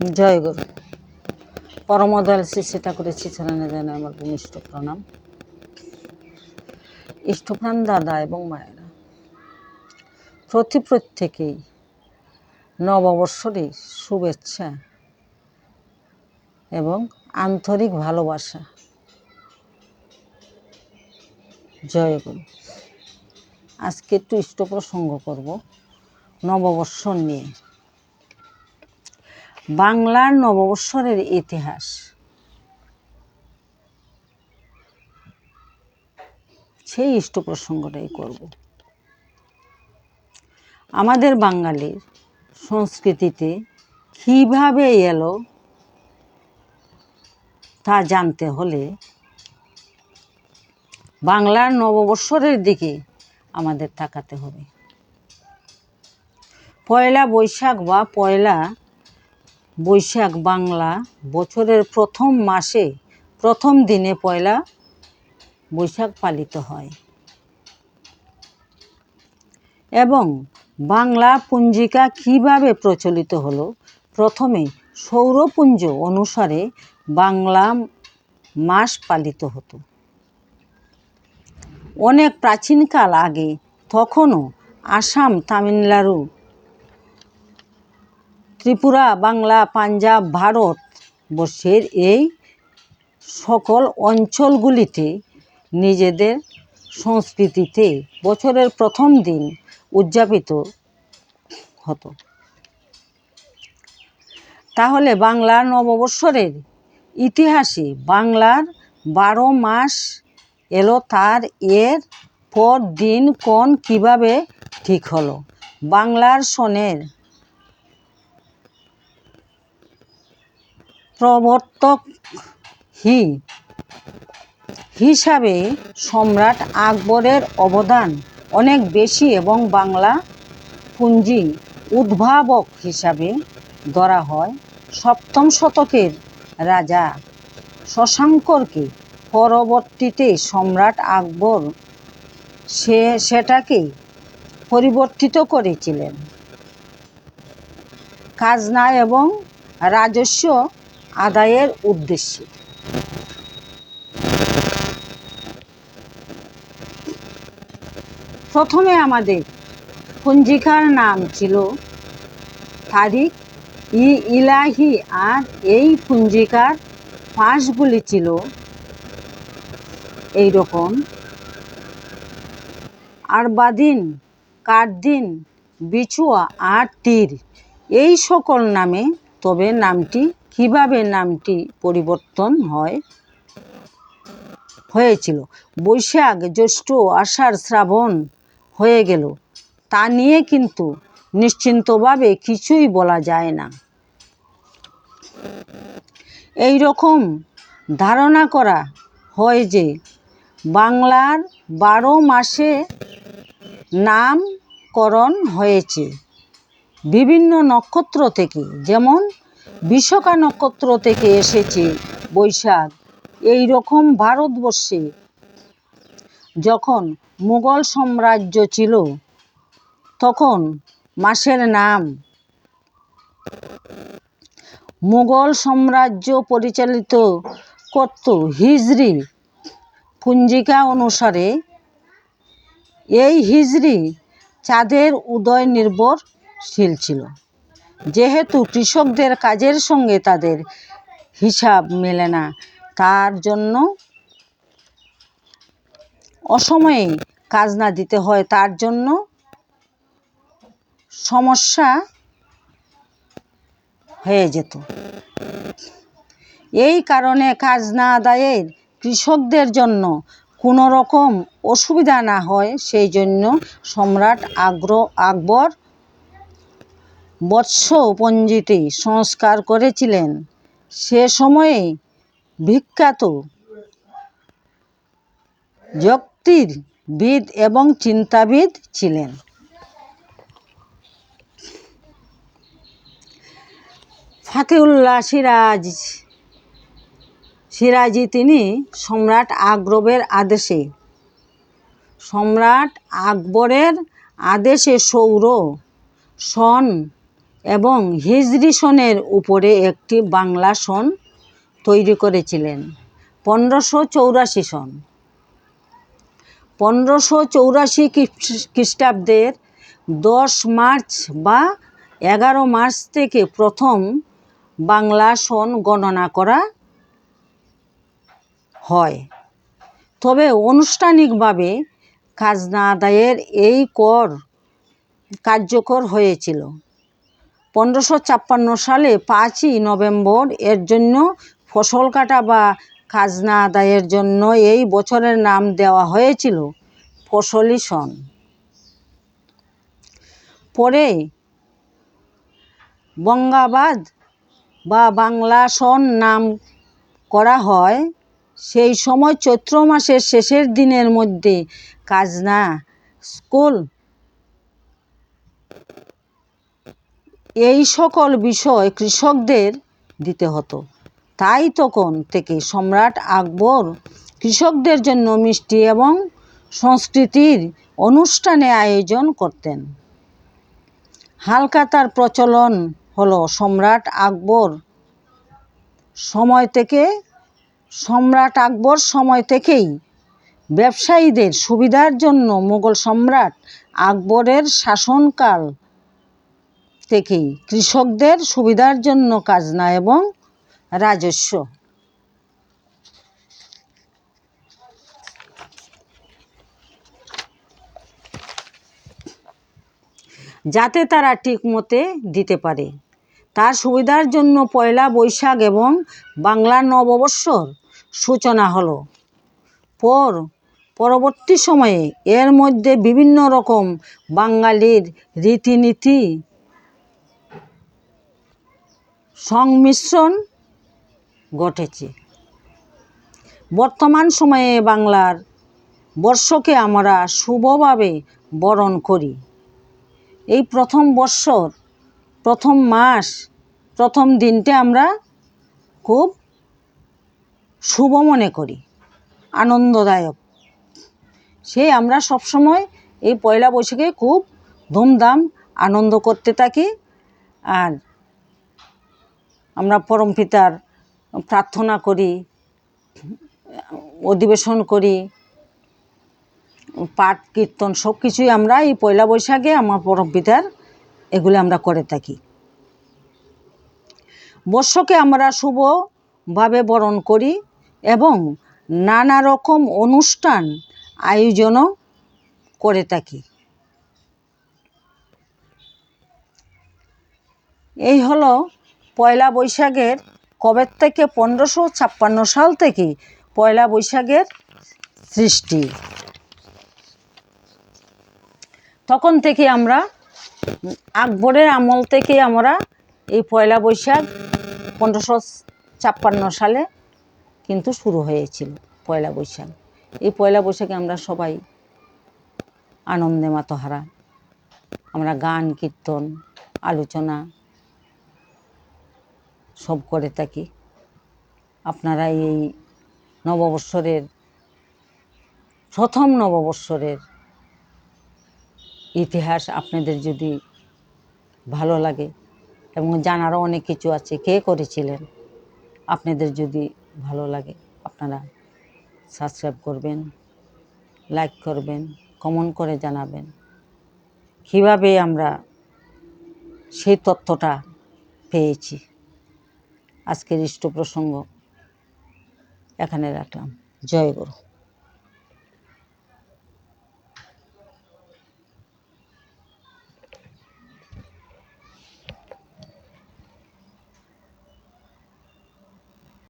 জয় গুরু পরমদয়াল শ্রী সীতা করেছি চ্যানেলে জানাই আমার ভূমিষ্ঠ প্রণাম। ইষ্টপ্রাণ দাদা এবং মায়েরা প্রতি প্রত্যেকেই নববর্ষরই শুভেচ্ছা এবং আন্তরিক ভালোবাসা। জয় গুরু আজকে একটু ইষ্ট প্রসঙ্গ করব নববর্ষ নিয়ে। বাংলার নববৎসরের ইতিহাস। সেই ইষ্ট প্রসঙ্গটাই করব। আমাদের বাঙালির সংস্কৃতিতে কীভাবে এলো তা জানতে হলে বাংলার নববৎসরের দিকে আমাদের তাকাতে হবে। পয়লা বৈশাখ বা পয়লা বৈশাখ বাংলা বছরের প্রথম মাসে, প্রথম দিনে পয়লা বৈশাখ পালিত হয়। এবং বাংলা পঞ্জিকা কীভাবে প্রচলিত হলো? প্রথমে সৌরপুঞ্জ অনুসারে বাংলা মাস পালিত হতো। অনেক প্রাচীনকাল আগে তখনও আসাম, তামিলনাড়ু ত্রিপুরা, বাংলা, পাঞ্জাব, ভারত বর্ষের এই সকল অঞ্চলগুলিতে নিজেদের সংস্কৃতিতে বছরের প্রথম দিন উদযাপিত হতো। তাহলে বাংলার নববৎসরের ইতিহাসে বাংলার বারো মাস এলো, তার এর পর দিন কোন কীভাবে ঠিক হলো? বাংলার সনের প্রবর্তক হি। হিসাবে সম্রাট আকবরের অবদান অনেক বেশি এবং বাংলা পুঞ্জি উদ্ভাবক হিসাবে ধরা হয়। সপ্তম শতকের রাজা শশাঙ্করকে পরবর্তীতে সম্রাট আকবর সে, সেটাকে পরিবর্তিত করেছিলেন। খাজনা এবং রাজস্ব আদায়ের উদ্দেশ্যে। প্রথমে আমাদের পঞ্জিকার নাম ছিল তারিখ ই ইলাহি, আর এই পঞ্জিকার পাশগুলি ছিল এই রকম আরবাদিন কাঠদিন বিছুয়া, আর তীর, এই সকল নামে তবে নামটি কীভাবে নামটি পরিবর্তন হয়? হয়েছিল। বৈশাখ জ্যৈষ্ঠ আষাঢ় শ্রাবণ হয়ে গেল। তা নিয়ে কিন্তু নিশ্চিন্তভাবে কিছুই বলা যায় না। এই রকম ধারণা করা হয় যে বাংলার বারো মাসে নামকরণ হয়েছে। বিভিন্ন নক্ষত্র থেকে যেমন বিশাখা নক্ষত্র থেকে এসেছে বৈশাখ। এই রকম ভারতবর্ষে যখন মুঘল সাম্রাজ্য ছিল, তখন মাসের নাম মুঘল সাম্রাজ্য পরিচালিত করত হিজরি পঞ্জিকা অনুসারে। এই হিজরি চাঁদের উদয় নির্ভরশীল ছিল। যেহেতু কৃষকদের কাজের সঙ্গে তাদের হিসাব মেলে না, তার জন্য অসময়ে কাজ না দিতে হয়, তার জন্য সমস্যা হয়ে যেত। এই কারণে কাজ না আদায়ের কৃষকদের জন্য কোনো রকম অসুবিধা না হয়, সেই জন্য সম্রাট আগ্র আকবর বৎসপঞ্জিটি সংস্কার করেছিলেন। সে সময়ে বিখ্যাত জ্যোতির্বিদ এবং চিন্তাবিদ ছিলেন। ফাতেউল্লাহ সিরাজ, সিরাজি তিনি সম্রাট আকবরের আদেশে, সম্রাট আকবরের আদেশে সৌর সন এবং হিজরি সনের উপরে একটি বাংলা সন তৈরি করেছিলেন। পনেরোশো চৌরাশি সন। পনেরোশো চৌরাশি খ্রিস্টাব্দের দশ মার্চ বা এগারো মার্চ থেকে প্রথম বাংলা সন গণনা করা হয়। তবে আনুষ্ঠানিকভাবে খাজনা আদায়ের এই কর কার্যকর হয়েছিল। পনেরোশো ছাপ্পান্ন সালে পাঁচই নভেম্বর এর জন্য ফসল কাটা বা খাজনা আদায়ের জন্য এই বছরের নাম দেওয়া হয়েছিল ফসলি সন। পরে বঙ্গাবাদ বা বাংলা সন নাম করা হয়, সেই সময় চৈত্র মাসের শেষের দিনের মধ্যে কাজনা স্কুল এই সকল বিষয় কৃষকদের দিতে হতো। তাই তখন থেকে সম্রাট আকবর কৃষকদের জন্য মিষ্টি এবং সংস্কৃতির অনুষ্ঠানে আয়োজন করতেন। হালকাতার প্রচলন হলো সম্রাট আকবর সময় থেকে, সম্রাট আকবর সময় থেকেই ব্যবসায়ীদের সুবিধার জন্য মুঘল সম্রাট আকবরের শাসনকাল থেকেই কৃষকদের সুবিধার জন্য খাজনা এবং রাজস্ব। যাতে তারা ঠিকমতে দিতে পারে। তার সুবিধার জন্য পয়লা বৈশাখ এবং বাংলা নববর্ষর সূচনা হলো। পর, পরবর্তী সময়ে এর মধ্যে বিভিন্ন রকম বাঙালির রীতিনীতি সংমিশ্রণ ঘটেছে। বর্তমান সময়ে বাংলার বর্ষকে আমরা শুভভাবে বরণ করি। এই প্রথম বৎসর, প্রথম মাস, প্রথম দিনটা আমরা খুব শুভ মনে করি, আনন্দদায়ক। সে আমরা সবসময় এই পয়লা বৈশাখে খুব ধুমধাম আনন্দ করতে থাকি আর আমরা পরম পিতার প্রার্থনা করি, অধিবেশন করি, পাঠ, কীর্তন সব কিছুই আমরা এই পয়লা বৈশাখে আমার পরম পিতার এগুলো আমরা করে থাকি। বর্ষকে আমরা শুভভাবে বরণ করি এবং নানা রকম অনুষ্ঠান আয়োজনও করে থাকি। এই হলো পয়লা বৈশাখের কবে থেকে? পনেরোশো ছাপ্পান্ন সাল থেকে পয়লা বৈশাখের সৃষ্টি। তখন থেকে আমরা আকবরের আমল থেকে আমরা এই পয়লা বৈশাখ পনেরোশো ছাপ্পান্ন সালে কিন্তু শুরু হয়েছিল পয়লা বৈশাখ। এই পয়লা বৈশাখে আমরা সবাই আনন্দে মাতহারা। আমরা গান, কীর্তন, আলোচনা সব করে থাকি। আপনারা এই নববৎসরের, প্রথম নববৎসরের ইতিহাস আপনাদের যদি ভালো লাগে এবং জানারও অনেক কিছু আছে, কে করেছিলেন, আপনাদের যদি ভালো লাগে, আপনারা সাবস্ক্রাইব করবেন, লাইক করবেন, কমেন্ট করে জানাবেন। কীভাবে আমরা সেই তথ্যটা পেয়েছি? আজকের ইষ্ট প্রসঙ্গ এখানে রাখলাম। জয় গুরু।